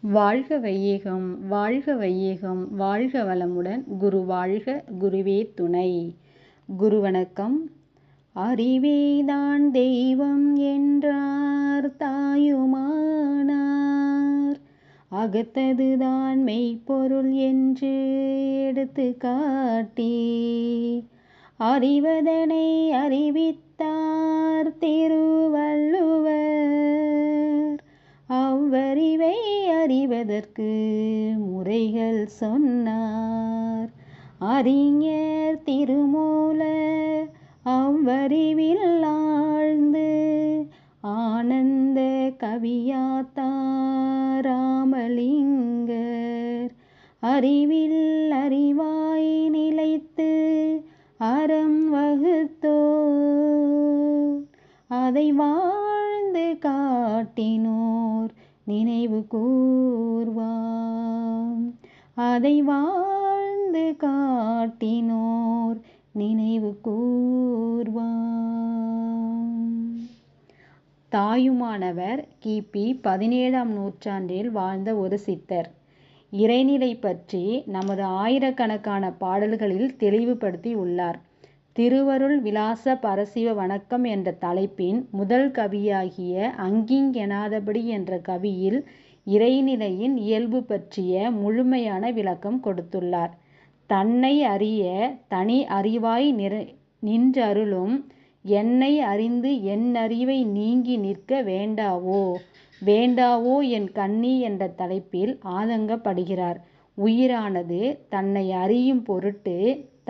வாழ்க வையகம் வாழ்க வையகம் வாழ்க வளமுடன் குரு வாழ்க குருவே துணை. குரு வணக்கம் அறிவேதான் தெய்வம் என்றார் தாயுமானார். அகத்ததுதான் மெய்ப்பொருள் என்று எடுத்து காட்டி அறிவதனை அறிவித்தார் திருவள்ளுவர். அதற்கு முறைகள் சொன்னார். அறிஞர் திருமூல அவ்வறிவில் ஆழ்ந்து ஆனந்த கவியாத்தாராமலிங்கர் அறிவில் அறிவாய் நிலைத்து அறம் வகுத்தோ அதை வாழ்ந்து காட்டினோர் நினைவு கூர்வாம் அதை வாழ்ந்து காட்டினோர் நினைவு கூர்வாம் தாயுமானவர் கிபி பதினேழாம் நூற்றாண்டில் வாழ்ந்த ஒரு சித்தர். இறைநிலை பற்றி நமது ஆயிரக்கணக்கான பாடல்களில் தெளிவுபடுத்தி உள்ளார். திருவருள் விலாச பரசிவ வணக்கம் என்ற தலைப்பின் முதல் கவியாகிய அங்கிங்கெனாதபடி என்ற கவியில் இறைநிலையின் இயல்பு பற்றிய முழுமையான விளக்கம் கொடுத்துள்ளார். தன்னை அறிய தனி அறிவாய் நிற நின்றருளும் என்னை அறிந்து என் அறிவை நீங்கி நிற்க வேண்டாவோ வேண்டாவோ என் கண்ணி என்ற தலைப்பில் ஆதங்கப்படுகிறார். உயிரானது தன்னை அறியும் பொருட்டு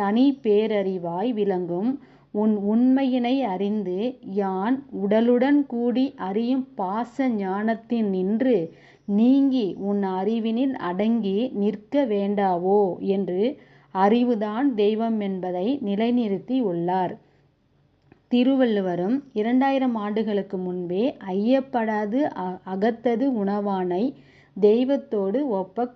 தனி பேரறிவாய் விளங்கும். உன் உண்மையினை அறிந்து யான் உடலுடன் கூடி அறியும் பாச ஞானத்தின் நின்று நீங்கி உன் அறிவினில் அடங்கி நிற்க வேண்டாவோ? என்று அறிவுதான் தெய்வம் என்பதை நிலைநிறுத்தி உள்ளார். திருவள்ளுவரும் இரண்டாயிரம் ஆண்டுகளுக்கு முன்பே ஐயப்படாது அகத்தது உணவானை தெய்வத்தோடு ஒப்ப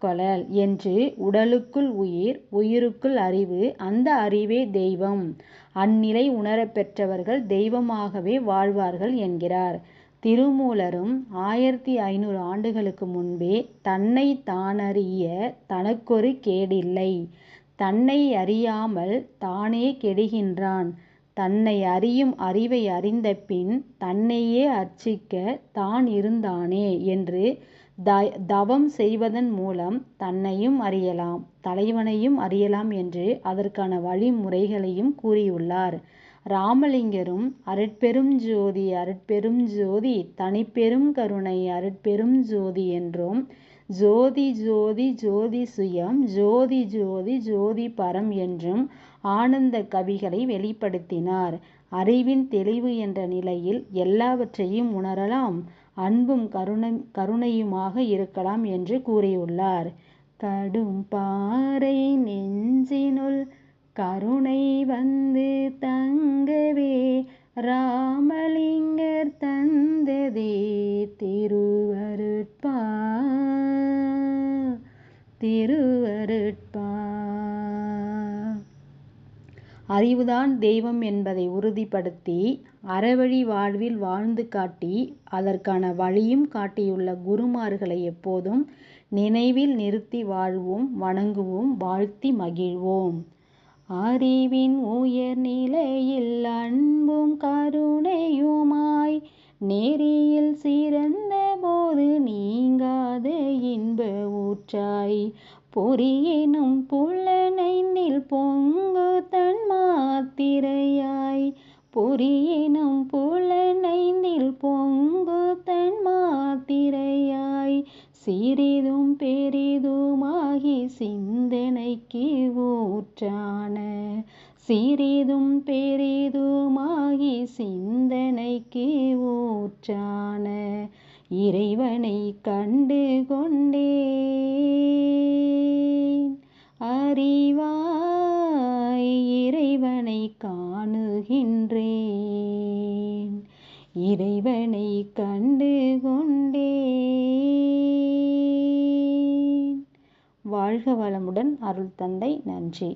என்று உடலுக்குள் உயிர் உயிருக்குள் அறிவு அந்த அறிவே தெய்வம். அந்நிலை உணரப் பெற்றவர்கள் தெய்வமாகவே வாழ்வார்கள் என்கிறார். திருமூலரும் ஆயிரத்தி ஐநூறு ஆண்டுகளுக்கு முன்பே தன்னை தானறிய தனக்கொரு கேடில்லை. தன்னை அறியாமல் தானே கெடுகின்றான். தன்னை அறியும் அறிவை அறிந்த பின் தன்னையே அர்ச்சிக்க தான் இருந்தானே என்று த தவம் செய்வதன் மூலம் தன்னையும் அறியலாம் தலைவனையும் அறியலாம் என்று அதற்கான வழிமுறைகளையும் கூறியுள்ளார். ராமலிங்கரும் அருட்பெரும் ஜோதி அருட்பெரும் ஜோதி தனிப்பெரும் கருணை அருட்பெரும் ஜோதி என்றும் ஜோதி ஜோதி ஜோதி சுயம் ஜோதி ஜோதி ஜோதி பரம் என்றும் ஆனந்த கவிகளை வெளிப்படுத்தினார். அறிவின் தெளிவு என்ற நிலையில் எல்லாவற்றையும் உணரலாம். அன்பும் கருணை கருணையுமாக இருக்கலாம் என்று கூறியுள்ளார். கடும் பாறை நெஞ்சினுள் கருணை வந்து தங்கவே ராமலிங்கர் தந்ததே திருவருட்பா திருவருட் அறிவுதான் தெய்வம் என்பதை உறுதிப்படுத்தி அறவழி வாழ்வில் வாழ்ந்து காட்டி அதற்கான வழியும் காட்டியுள்ள குருமார்களை எப்போதும் நினைவில் நிறுத்தி வாழ்வோம் வணங்குவோம் வாழ்த்தி மகிழ்வோம். அறிவின் உயர் நிலையில் அன்பும் கருணையுமாய் நெறியில் சிறந்த போது நீங்காத இன்ப ஊற்றாய். பொறியெனும் புலனைந்தில் பொங்கு பெரிதும் பெரிதுமாகி சிந்தனைக்கு ஊற்றான. சிறிதும் பெரிதுமாகி சிந்தனைக்கு ஊற்றான. இறைவனை கண்டு கொண்டே அறிவா வாழ்க வளமுடன் அருள் தந்தை நன்றி.